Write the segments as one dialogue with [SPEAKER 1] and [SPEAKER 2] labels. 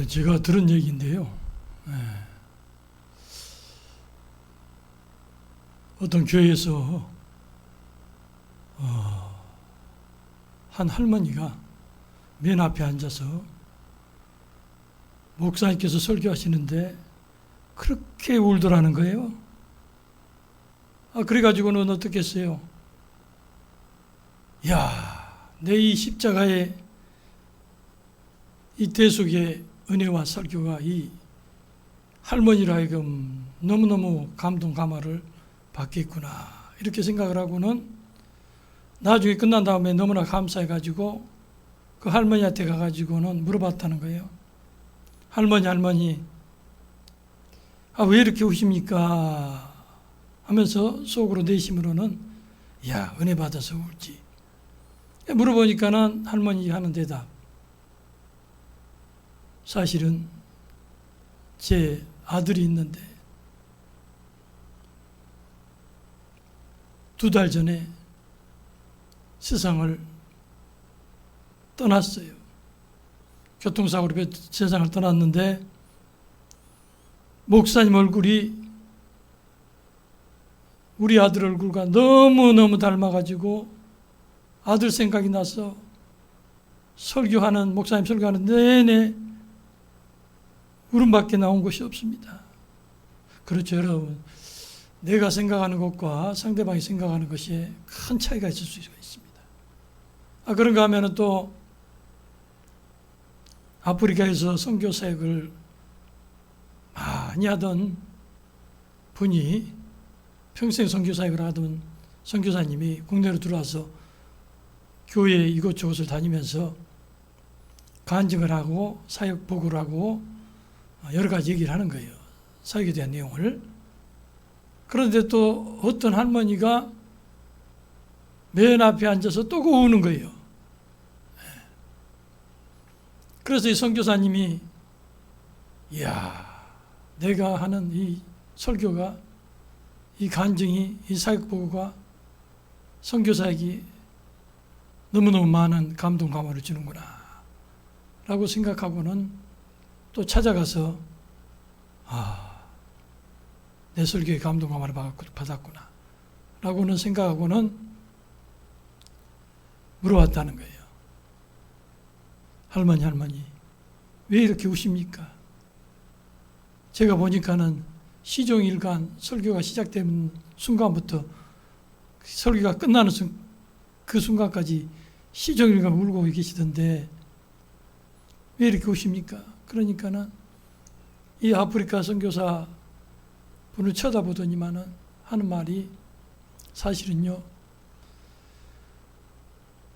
[SPEAKER 1] 예, 제가 들은 얘기인데요. 예. 어떤 교회에서 어, 한 할머니가 맨 앞에 앉아서 목사님께서 설교하시는데 그렇게 울더라는 거예요. 아, 그래가지고는 어떻게 했어요? 야, 내 이 십자가의 이 대속의 은혜와 설교가 이 할머니로 하여금 너무너무 감동 감화를 받겠구나 이렇게 생각을 하고는 나중에 끝난 다음에 너무나 감사해 가지고 그 할머니한테 가 가지고는 물어봤다는 거예요. 할머니 할머니 아 왜 이렇게 우십니까? 하면서 속으로 내심으로는 야 은혜 받아서 울지. 물어보니까는 할머니 하는 대답 사실은 제 아들이 있는데 두 달 전에 세상을 떠났어요. 교통사고로 세상을 떠났는데 목사님 얼굴이 우리 아들 얼굴과 너무너무 닮아가지고 아들 생각이 나서 설교하는 목사님 설교하는 내내 울음밖에 나온 것이 없습니다. 그렇죠, 여러분. 내가 생각하는 것과 상대방이 생각하는 것이 큰 차이가 있을 수 있습니다. 아, 그런가 하면 또 아프리카에서 선교 사역을 많이 하던 분이 평생 선교 사역을 하던 선교사님이 국내로 들어와서 교회 이곳저곳을 다니면서 간증을 하고 사역 보고를 하고 여러 가지 얘기를 하는 거예요. 사역에 대한 내용을. 그런데 또 어떤 할머니가 맨 앞에 앉아서 또 우는 거예요. 그래서 이 선교사님이 이야 내가 하는 이 설교가 이 간증이 이 사역 보고가 선교사에게 너무너무 많은 감동 감화를 주는구나 라고 생각하고는 또 찾아가서 아, 내 설교에 감동 감화를 받았구나 라고는 생각하고는 물어왔다는 거예요. 할머니 할머니 왜 이렇게 우십니까? 제가 보니까는 시종일관 설교가 시작되는 순간부터 설교가 끝나는 순, 그 순간까지 시종일관 울고 계시던데 왜 이렇게 우십니까? 그러니까는 이 아프리카 선교사 분을 쳐다보더니만은 하는 말이 사실은요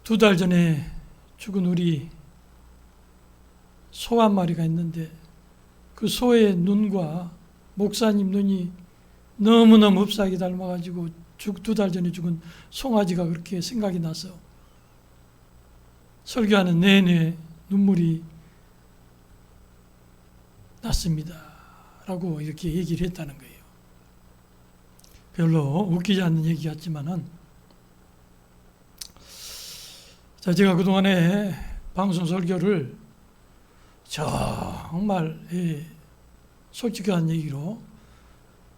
[SPEAKER 1] 두 달 전에 죽은 우리 소 한 마리가 있는데 그 소의 눈과 목사님 눈이 너무너무 흡사하게 닮아가지고 두 달 전에 죽은 송아지가 그렇게 생각이 나서 설교하는 내내 눈물이 났습니다. 라고 이렇게 얘기를 했다는 거예요. 별로 웃기지 않는 얘기 같지만은 자, 제가 그동안에 방송 설교를 정말 예, 솔직한 얘기로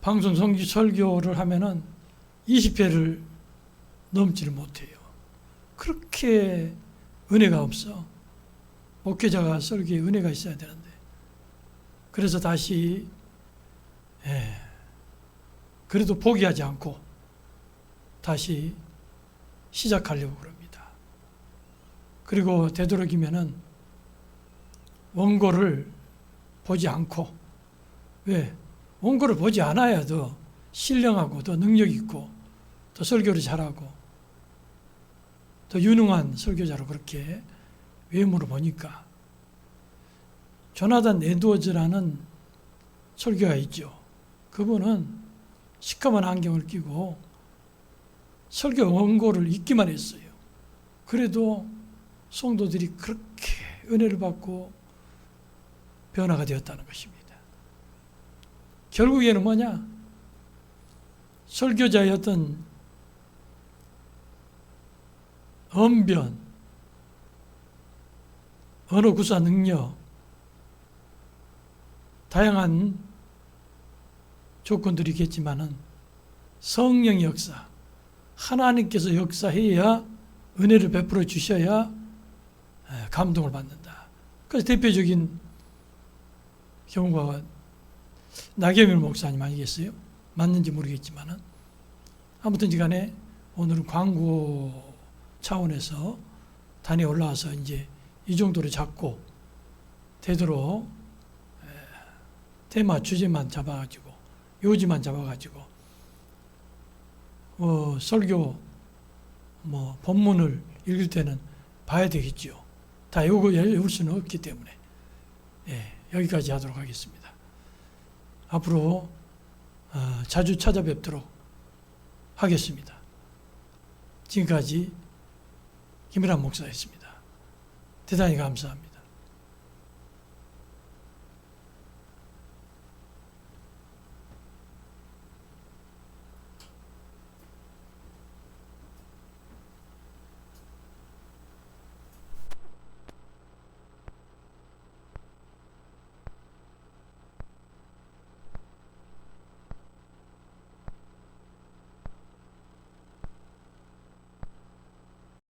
[SPEAKER 1] 방송 성기 설교를 하면은 20회를 넘지를 못해요. 그렇게 은혜가 없어. 목회자가 설교에 은혜가 있어야 되는데. 그래서 다시 예, 그래도 포기하지 않고 다시 시작하려고 그럽니다. 그리고 되도록이면은 원고를 보지 않고 왜 원고를 보지 않아야 더 신령하고 더 능력 있고 더 설교를 잘하고 더 유능한 설교자로 그렇게 외모로 보니까 조나단 에드워즈라는 설교가 있죠. 그분은 시커먼 안경을 끼고 설교 원고를 읽기만 했어요. 그래도 성도들이 그렇게 은혜를 받고 변화가 되었다는 것입니다. 결국에는 뭐냐? 설교자의 어떤 언변, 언어 구사 능력, 다양한 조건들이 있겠지만은 성령의 역사, 하나님께서 역사해야 은혜를 베풀어 주셔야 에, 감동을 받는다. 그래서 대표적인 경우가 나경일 목사님 아니겠어요? 맞는지 모르겠지만은 아무튼 간에 오늘은 광고 차원에서 단에 올라와서 이제 이 정도로 잡고 되도록 에, 테마 주제만 잡아가지고 요지만 잡아가지고 어, 설교 뭐 본문을 읽을 때는 봐야 되겠지요. 다 요거 읽을 수는 없기 때문에 예, 여기까지 하도록 하겠습니다. 앞으로 어, 자주 찾아뵙도록 하겠습니다. 지금까지 김일환 목사였습니다. 대단히 감사합니다.